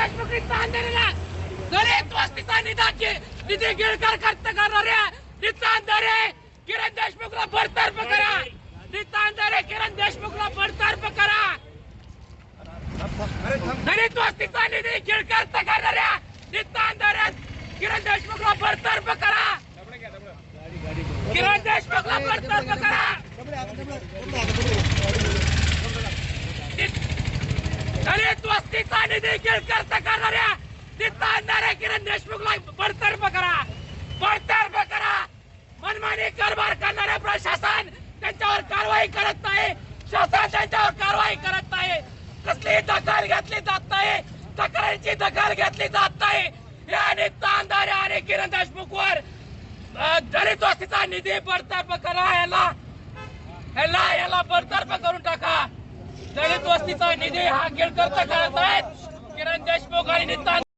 देशमुखींचा आंदोलना दलित वस्तीचा निधाचे निधी गिळकर खर्च करणाऱ्या निता अंधारे किरण देशमुखला बडतर्फ करा. निता अंधारे किरण देशमुखला बडतर्फ करा. दलित वस्तीचा निधी गिळकर करणाऱ्या निता अंधारे किरण देशमुखला बडतर्फ करा. किरण देशमुखला बडतर्फ करा. निधी गिळकर करणाऱ्या नितांदरे किरण देशमुखला बडतर्फ करा. बडतर्फ करा. मनमानी कारभार करणारे प्रशासन त्यांच्यावर कारवाई करत नाही. शासन त्यांच्यावर कारवाई करत नाही. कसली दखल घेतली जात नाही. तक्रारीची दखल घेतली जात नाही. आणि तांदारे आणि किरण देशमुखवर अ, दलित वस्तीचा निधी बडतर्फ करा. याला याला याला बडतर्फ करून दलित वस्तीचा निधी हा गिळकर्त करत आहेत किरण देशमुख आणि नितांत